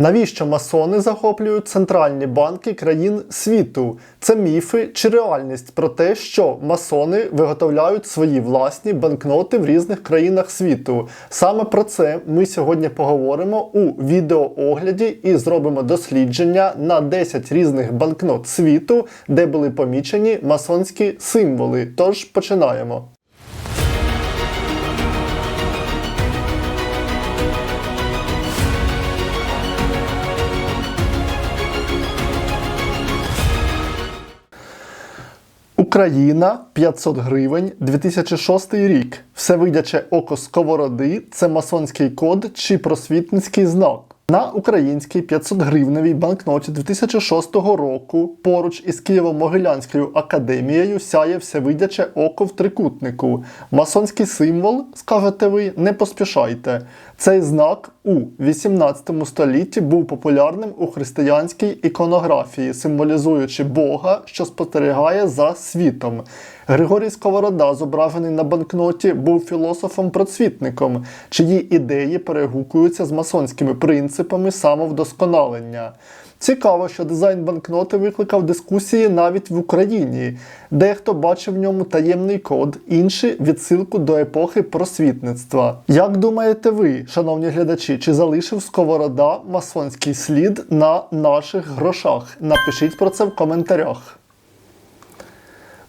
Навіщо масони захоплюють центральні банки країн світу? Це міфи чи реальність про те, що масони виготовляють свої власні банкноти в різних країнах світу. Саме про це ми сьогодні поговоримо у відеоогляді і зробимо дослідження на 10 різних банкнот світу, де були помічені масонські символи. Тож починаємо. Україна 500 гривень 2006 рік. Всевидяче око сковороди це масонський код чи просвітницький знак. На українській 500 гривневій банкноті 2006 року поруч із Києво-Могилянською академією сяє всевидяче око в трикутнику. Масонський символ, скажете ви, не поспішайте. Цей знак у 18 столітті був популярним у християнській іконографії, символізуючи Бога, що спостерігає за світом. Григорій Сковорода, зображений на банкноті, був філософом-процвітником, чиї ідеї перегукуються з масонськими принципами самовдосконалення. Цікаво, що дизайн банкноти викликав дискусії навіть в Україні. Дехто бачив в ньому таємний код, інші відсилку до епохи просвітництва. Як думаєте ви, шановні глядачі, чи залишив Сковорода масонський слід на наших грошах? Напишіть про це в коментарях.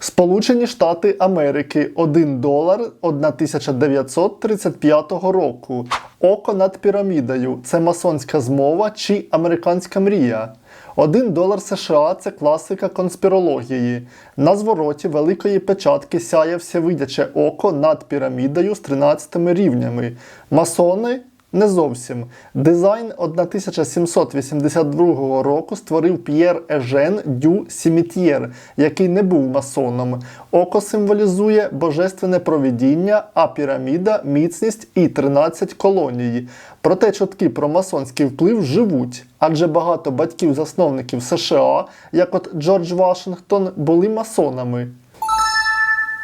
Сполучені Штати Америки 1 долар 1935 року. Око над пірамідою це масонська змова чи американська мрія. 1 долар США це класика конспірології. На звороті великої печатки сяє всевидяче око над пірамідою з 13 рівнями. Масони не зовсім. Дизайн 1782 року створив П'єр Ежен Дю Сімітьєр, який не був масоном. Око символізує божественне провідіння, а піраміда міцність і 13 колоній. Проте чутки про масонський вплив живуть, адже багато батьків-засновників США, як от Джордж Вашингтон, були масонами.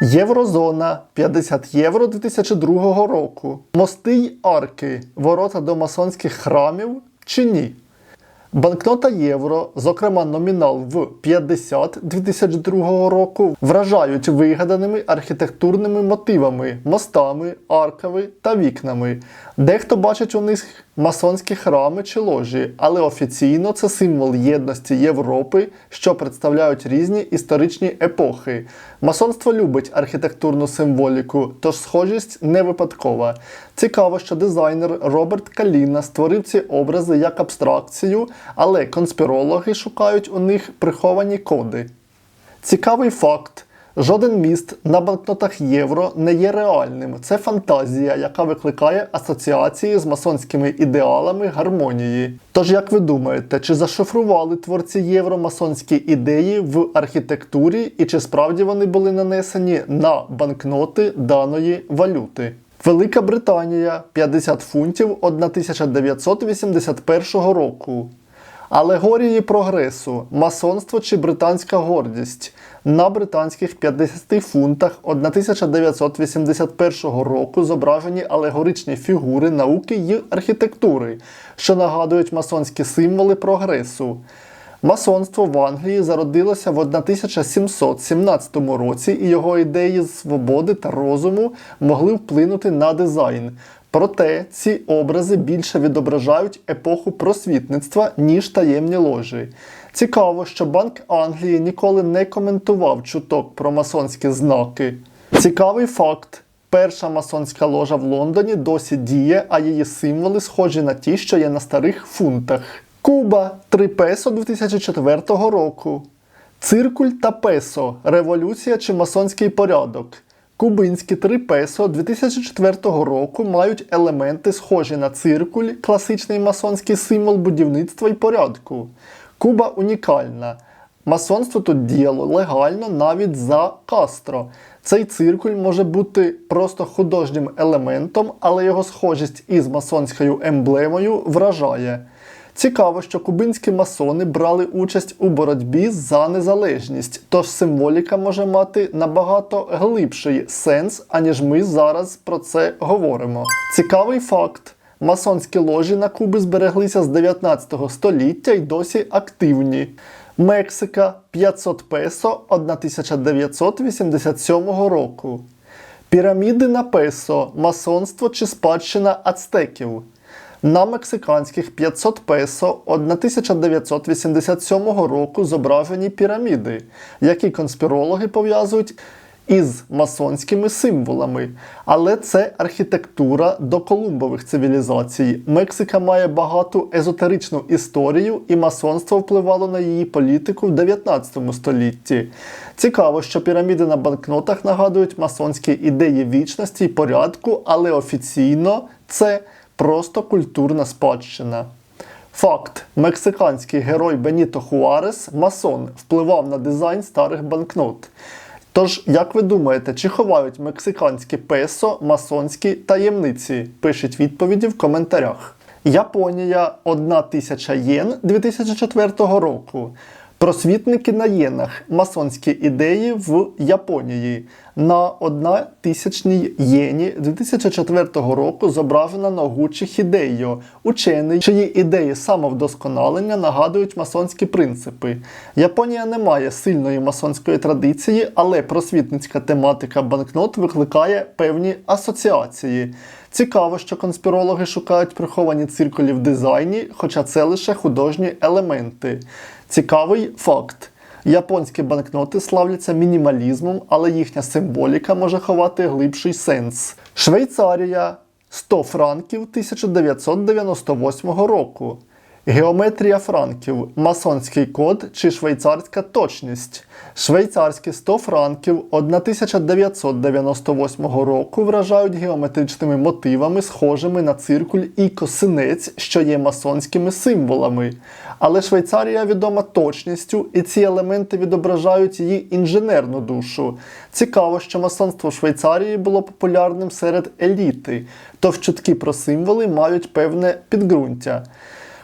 Єврозона 50 євро 2002 року. Мости й арки, ворота до масонських храмів чи ні? Банкнота євро, зокрема номінал в 50 2002 року, вражають вигаданими архітектурними мотивами, мостами, арками та вікнами. Дехто бачить у них масонські храми чи ложі, але офіційно це символ єдності Європи, що представляють різні історичні епохи. Масонство любить архітектурну символіку, тож схожість не випадкова. Цікаво, що дизайнер Роберт Каліна створив ці образи як абстракцію, але конспірологи шукають у них приховані коди. Цікавий факт. Жоден міст на банкнотах євро не є реальним. Це фантазія, яка викликає асоціації з масонськими ідеалами гармонії. Тож, як ви думаєте, чи зашифрували творці євро масонські ідеї в архітектурі, і чи справді вони були нанесені на банкноти даної валюти? Велика Британія 50 фунтів 1981 року. Алегорії прогресу, масонство чи британська гордість на британських 50 фунтах 1981 року зображені алегоричні фігури науки й архітектури, що нагадують масонські символи прогресу. Масонство в Англії зародилося в 1717 році, і його ідеї свободи та розуму могли вплинути на дизайн. Проте ці образи більше відображають епоху просвітництва, ніж таємні ложі. Цікаво, що Банк Англії ніколи не коментував чуток про масонські знаки. Цікавий факт. Перша масонська ложа в Лондоні досі діє, а її символи схожі на ті, що є на старих фунтах. Куба 3 песо 2004 року. Циркуль та песо революція чи масонський порядок. Кубинські 3 песо 2004 року мають елементи, схожі на циркуль, класичний масонський символ будівництва і порядку. Куба унікальна. Масонство тут діяло легально навіть за Кастро. Цей циркуль може бути просто художнім елементом, але його схожість із масонською емблемою вражає. Цікаво, що кубинські масони брали участь у боротьбі за незалежність, тож символіка може мати набагато глибший сенс, аніж ми зараз про це говоримо. Цікавий факт. Масонські ложі на Кубі збереглися з 19 століття і досі активні. Мексика 500 песо 1987 року. Піраміди на песо, масонство чи спадщина ацтеків. На мексиканських 500 песо 1987 року зображені піраміди, які конспірологи пов'язують із масонськими символами. Але це архітектура доколумбових цивілізацій. Мексика має багату езотеричну історію, і масонство впливало на її політику в 19 столітті. Цікаво, що піраміди на банкнотах нагадують масонські ідеї вічності і порядку, але офіційно це просто культурна спадщина. Факт: мексиканський герой Беніто Хуарес, масон, впливав на дизайн старих банкнот. Тож, як ви думаєте, чи ховають мексиканські песо масонські таємниці? Пишіть відповіді в коментарях. Японія 1 тисяча єн 2004 року. Просвітники на єнах. Масонські ідеї в Японії. На 1 тисячній єні 2004 року зображена Ногучі Хідейо, учений, чиї ідеї самовдосконалення нагадують масонські принципи. Японія не має сильної масонської традиції, але просвітницька тематика банкнот викликає певні асоціації. Цікаво, що конспірологи шукають приховані циркулі в дизайні, хоча це лише художні елементи. Цікавий факт. Японські банкноти славляться мінімалізмом, але їхня символіка може ховати глибший сенс. Швейцарія 100 франків 1998 року. Геометрія франків, масонський код чи швейцарська точність. Швейцарські 100 франків 1998 року вражають геометричними мотивами, схожими на циркуль і косинець, що є масонськими символами. Але Швейцарія відома точністю, і ці елементи відображають її інженерну душу. Цікаво, що масонство в Швейцарії було популярним серед еліти, тож чутки про символи мають певне підґрунтя.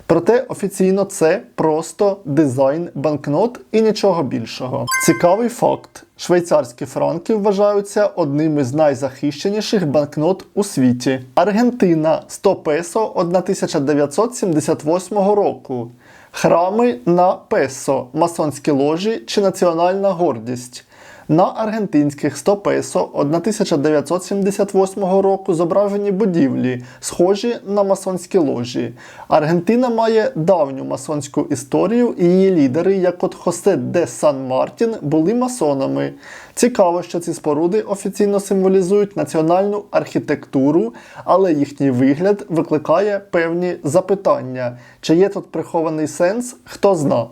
Проте офіційно це просто дизайн банкнот і нічого більшого. Цікавий факт: швейцарські франки вважаються одним із найзахищеніших банкнот у світі. Аргентина 100 песо 1978 року. Храми на песо, масонські ложі чи національна гордість. На аргентинських 100 песо 1978 року зображені будівлі, схожі на масонські ложі. Аргентина має давню масонську історію, і її лідери, як от Хосе де Сан Мартін, були масонами. Цікаво, що ці споруди офіційно символізують національну архітектуру, але їхній вигляд викликає певні запитання. Чи є тут прихований сенс, хто зна.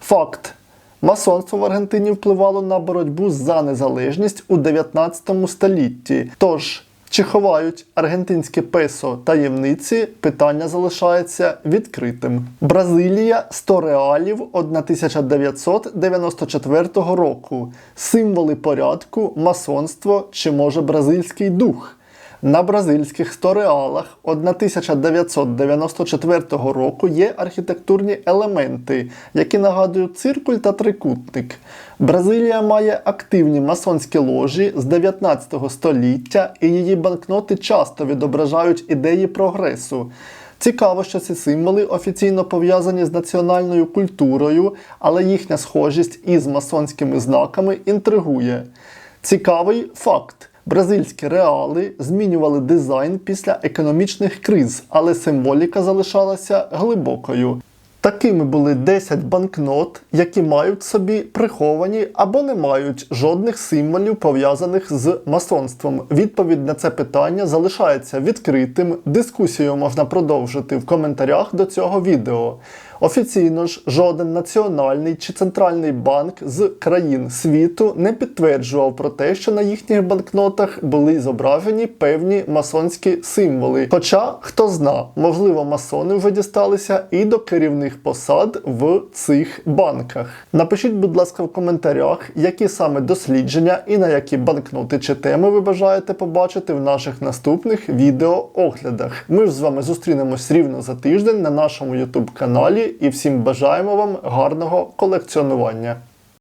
Факт. Масонство в Аргентині впливало на боротьбу за незалежність у 19 столітті. Тож, чи ховають аргентинське песо таємниці, питання залишається відкритим. Бразилія 100 реалів 1994 року. Символи порядку, масонство чи може бразильський дух. На бразильських 100 реалах 1994 року є архітектурні елементи, які нагадують циркуль та трикутник. Бразилія має активні масонські ложі з 19 століття, і її банкноти часто відображають ідеї прогресу. Цікаво, що ці символи офіційно пов'язані з національною культурою, але їхня схожість із масонськими знаками інтригує. Цікавий факт. Бразильські реали змінювали дизайн після економічних криз, але символіка залишалася глибокою. Такими були 10 банкнот, які мають собі приховані або не мають жодних символів пов'язаних з масонством. Відповідь на це питання залишається відкритим. Дискусію можна продовжити в коментарях до цього відео. Офіційно ж жоден національний чи центральний банк з країн світу не підтверджував про те, що на їхніх банкнотах були зображені певні масонські символи. Хоча хто зна, можливо, масони вже дісталися і до керівних посад в цих банках. Напишіть, будь ласка, в коментарях, які саме дослідження і на які банкноти чи теми ви бажаєте побачити в наших наступних відеооглядах. Ми ж з вами зустрінемось рівно за тиждень на нашому YouTube каналі і всім бажаємо вам гарного колекціонування.